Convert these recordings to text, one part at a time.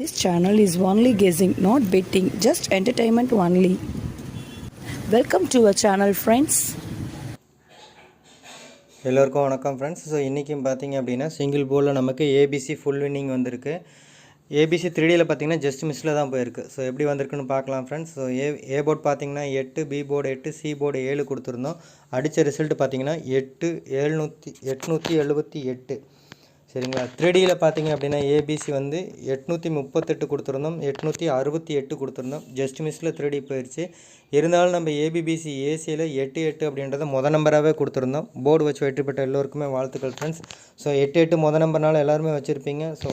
This channel is only guessing, not betting, just entertainment only. Welcome to our channel friends எல்லோருக்கும் வணக்கம் friends so இன்றைக்கும் பார்த்தீங்க அப்படின்னா single போலில் நமக்கு ஏபிசி ஃபுல் வின்னிங் வந்திருக்கு. ஏபிசி த்ரீடியில் பார்த்தீங்கன்னா ஜஸ்ட் மிஸ்ஸில் தான் போயிருக்கு. ஸோ எப்படி வந்திருக்குன்னு பார்க்கலாம் friends so A A board பார்த்தீங்கன்னா எட்டு பி போர்டு எட்டு சி போர்டு ஏழு கொடுத்துருந்தோம். அடித்த ரிசல்ட் பார்த்தீங்கன்னா எட்டு எழுநூற்றி எட்நூற்றி எழுபத்தி எட்டு. சரிங்களா? த்ரீடியில் பார்த்தீங்க அப்படின்னா ஏபிசி வந்து எட்நூற்றி முப்பத்தெட்டு கொடுத்துருந்தோம். எட்நூற்றி அறுபத்தி எட்டு கொடுத்துருந்தோம். ஜஸ்ட் மிஸ்ஸில் த்ரீடி போயிடுச்சு இருந்தாலும் நம்ம ஏபிபிசி ஏசியில் எட்டு எட்டு அப்படின்றத மொதல் நம்பராகவே கொடுத்துருந்தோம். போர்டு வச்சு வெற்றி பெற்ற எல்லோருக்குமே வாழ்த்துக்கள் ஃப்ரெண்ட்ஸ் ஸோ எட்டு எட்டு மொதல் நம்பர்னால எல்லாருமே வச்சுருப்பீங்க. ஸோ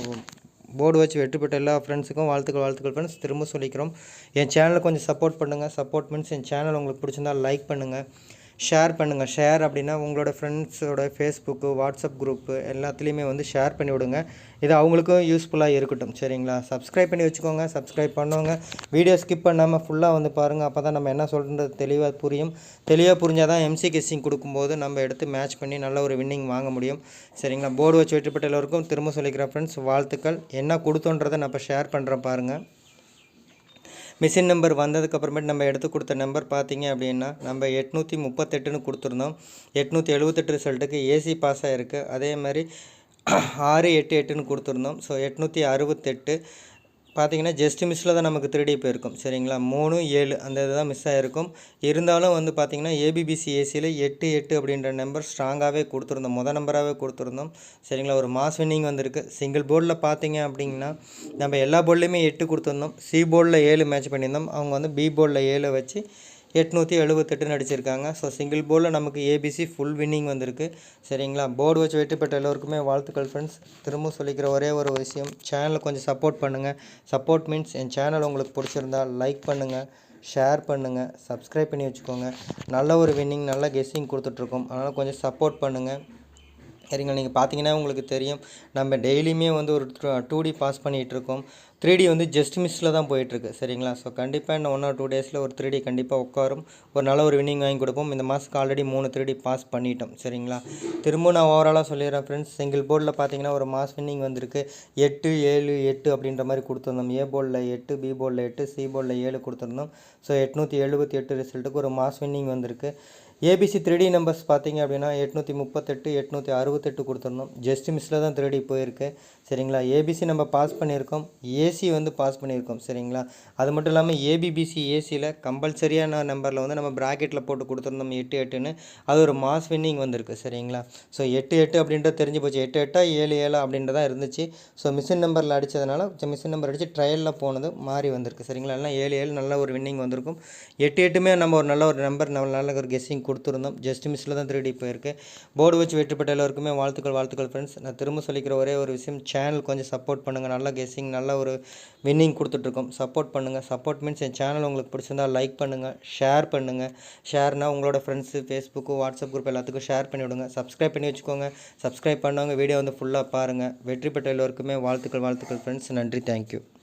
போர்டு வச்சு வெற்றி பெற்ற எல்லா ஃப்ரெண்ட்ஸுக்கும் வாழ்த்துக்கள் வாழ்த்துக்கள் ஃப்ரெண்ட்ஸ் திரும்ப சொல்லிக்கிறோம். என் சேனலை கொஞ்சம் சப்போர்ட் பண்ணுங்கள் சப்போர்ட் மீன்ஸ் என் சேனல் உங்களுக்கு பிடிச்சிருந்தா லைக் பண்ணுங்கள் ஷேர் பண்ணுங்கள் ஷேர் அப்படின்னா உங்களோட ஃப்ரெண்ட்ஸோட ஃபேஸ்புக்கு வாட்ஸ்அப் குரூப்பு எல்லாத்துலேயுமே வந்து ஷேர் பண்ணி விடுங்க. இது அவங்களுக்கும் யூஸ்ஃபுல்லாக இருக்கட்டும். சரிங்களா? சப்ஸ்கிரைப் பண்ணி வச்சுக்கோங்க. சப்ஸ்கிரைப் பண்ணுவோங்க வீடியோ ஸ்கிப் பண்ணாமல் ஃபுல்லாக வந்து பாருங்கள் அப்போ தான் நம்ம என்ன சொல்கிறது தெளிவாக புரியும். தெளிவாக புரிஞ்சால் தான் எம்சி கெஸ்ஸிங் கொடுக்கும்போது நம்ம எடுத்து மேட்ச் பண்ணி நல்ல ஒரு வின்னிங் வாங்க முடியும். சரிங்களா? போர்டு வச்சு வெற்றி பெற்ற எல்லோருக்கும் திரும்ப சொல்லிக்கிறேன் ஃப்ரெண்ட்ஸ் வாழ்த்துக்கள். என்ன கொடுத்தோன்றதை நான் இப்போ ஷேர் பண்ணுறேன் பாருங்கள் மிஷின் நம்பர் வந்ததுக்கப்புறமேட்டு நம்ம எடுத்து கொடுத்த நம்பர் பார்த்தீங்க அப்படின்னா நம்ம எட்நூற்றி முப்பத்தெட்டுன்னு கொடுத்துருந்தோம். எட்நூற்றி எழுபத்தெட்டு ரிசல்ட்டுக்கு ஏசி பாஸ் ஆகிருக்கு அதே மாதிரி ஆறு எட்டு எட்டுன்னு கொடுத்துருந்தோம். ஸோ எட்நூற்றி அறுபத்தெட்டு பார்த்தீங்கன்னா ஜஸ்ட் மிஸ்ஸில் தான் நமக்கு த்ரீடி போயிருக்கும். சரிங்களா? மூணு ஏழு அந்த இது தான் மிஸ் ஆகிருக்கும் இருந்தாலும் வந்து பார்த்திங்கன்னா ஏபிபிசி ஏசியில் எட்டு எட்டு அப்படின்ற நம்பர் ஸ்ட்ராங்காகவே கொடுத்துருந்தோம். மொதல் நம்பராகவே கொடுத்துருந்தோம். சரிங்களா? ஒரு மாஸ் வின்னிங் வந்திருக்கு. சிங்கிள் போர்டில் பார்த்தீங்க அப்படிங்கன்னா நம்ம எல்லா போர்ட்லேயுமே எட்டு கொடுத்துருந்தோம். சி போர்டில் ஏழு மேட்ச் பண்ணியிருந்தோம். அவங்க வந்து பி போர்டில் ஏழு வச்சு எட்நூற்றி எழுபத்தெட்டு நடிச்சிருக்காங்க. ஸோ சிங்கிள் போர்டில் நமக்கு ஏபிசி ஃபுல் வின்னிங் வந்திருக்கு. சரிங்களா? போர்டு வச்சு வெற்றி பெற்ற எல்லோருக்குமே வாழ்த்துக்கள் ஃப்ரெண்ட்ஸ் திரும்ப சொல்லிக்கிற ஒரே ஒரு விஷயம் சேனலை கொஞ்சம் சப்போர்ட் பண்ணுங்கள் சப்போர்ட் மீன்ஸ் என் சேனல் உங்களுக்கு பிடிச்சிருந்தா லைக் பண்ணுங்கள் ஷேர் பண்ணுங்கள் சப்ஸ்கிரைப் பண்ணி வச்சுக்கோங்க. நல்ல ஒரு வின்னிங் நல்ல கெஸ்ஸிங் கொடுத்துட்ருக்கோம். அதனால் கொஞ்சம் சப்போர்ட் பண்ணுங்கள் சரிங்களா நீங்கள் பார்த்தீங்கன்னா உங்களுக்கு தெரியும். நம்ம டெய்லியுமே வந்து ஒரு டூ டி பாஸ் பண்ணிகிட்ருக்கோம் த்ரீ டி வந்து ஜஸ்ட் மிஸ்ஸில் தான் போயிட்டுருக்கு. சரிங்களா? ஸோ கண்டிப்பாக இன்னும் ஒன் ஆர் டூ டேஸில் ஒரு த்ரீ டி கண்டிப்பாக உட்காரும். ஒரு நல்ல ஒரு வின்னிங் வாங்கி கொடுப்போம். இந்த மாதத்துக்கு ஆல்ரெடி மூணு த்ரீ டி பாஸ் பண்ணிட்டோம். சரிங்களா? திரும்ப நான் ஓவராலாக சொல்லிடுறேன் ஃப்ரெண்ட்ஸ் சிங்கிள் போர்டில் பார்த்தீங்கன்னா ஒரு மாஸ் வின்னிங் வந்திருக்கு. எட்டு ஏழு எட்டு அப்படின்ற மாதிரி கொடுத்துருந்தோம். ஏ போர்டில் எட்டு பி போர்டில் எட்டு சி போர்டில் ஏழு கொடுத்துருந்தோம். ஸோ எட்நூற்றி எழுபத்தி எட்டு ரிசல்ட்டுக்கு ஒரு மாஸ் வின்னிங் வந்திருக்கு. ஏபிசி த்ரீ டி நம்பர்ஸ் பார்த்தீங்க அப்படின்னா எட்நூற்றி முப்பத்தெட்டு எட்நூற்றி அறுபத்தெட்டு கொடுத்துருந்தோம் ஜஸ்ட் மிஸ்ஸில் தான் த்ரீடி போயிருக்கு. சரிங்களா? ஏபிசி நம்ம பாஸ் பண்ணியிருக்கோம். ஏசி வந்து பாஸ் பண்ணியிருக்கோம். சரிங்களா? அது மட்டும் இல்லாமல் ஏபிபிசி ஏசியில் கம்பல்சரியான நம்பரில் வந்து நம்ம ப்ராக்கெட்டில் போட்டு கொடுத்துருந்தோம். எட்டு எட்டுன்னு. அது ஒரு மாஸ் வின்னிங் வந்திருக்கு. சரிங்களா? ஸோ எட்டு எட்டு அப்படின்றது தெரிஞ்சு போச்சு. எட்டு எட்டா ஏழு ஏழு அப்படின்றதா இருந்துச்சு. ஸோ மிஷின் நம்பரில் அடித்ததுனால மிஷின் நம்பர் அடித்து ட்ரையலில் போனது மாறி வந்திருக்கு. சரிங்களா? எல்லாம் ஏழு ஏழு நல்ல ஒரு வின்னிங் வந்திருக்கும். எட்டு எட்டுமே நம்ம ஒரு நல்ல ஒரு நம்பர் நம்ம நல்ல ஒரு கெஸ்ஸிங் கொடுத்துருந்தோம். ஜஸ்ட் மிஸ்ஸில் தான் திருடி போயிருக்கு. போர்டு வச்சு வெற்றி பெற்ற எல்லோருக்குமே வாழ்த்துக்கள் வாழ்த்துக்கள் ஃப்ரெண்ட்ஸ் நான் திரும்ப சொல்லிக்கிற ஒரே ஒரு விஷயம் சேனல் கொஞ்சம் சப்போர்ட் பண்ணுங்கள் நல்ல கெஸ்ஸிங் நல்ல ஒரு வின்னிங் கொடுத்துட்ருக்கோம். சப்போர்ட் பண்ணுங்கள் சப்போர்ட் மீன்ஸ் என் சேனல் உங்களுக்கு பிடிச்சிருந்தா லைக் பண்ணுங்கள் ஷேர் பண்ணுங்கள் ஷேர்னால் உங்களோட ஃப்ரெண்ட்ஸு ஃபேஸ்புக்கு வாட்ஸ்அப் குரூப் எல்லாத்துக்கும் ஷேர் பண்ணிவிடுங்க சப்ஸ்கிரைப் பண்ணி வச்சுக்கோங்க. சப்ஸ்கிரைப் பண்ணவங்க வீடியோ வந்து ஃபுல்லாக பாருங்கள் வெற்றி பெற்ற எல்லோருக்குமே வாழ்த்துக்கள் வாழ்த்துக்கள் ஃப்ரெண்ட்ஸ் நன்றி. தேங்க்யூ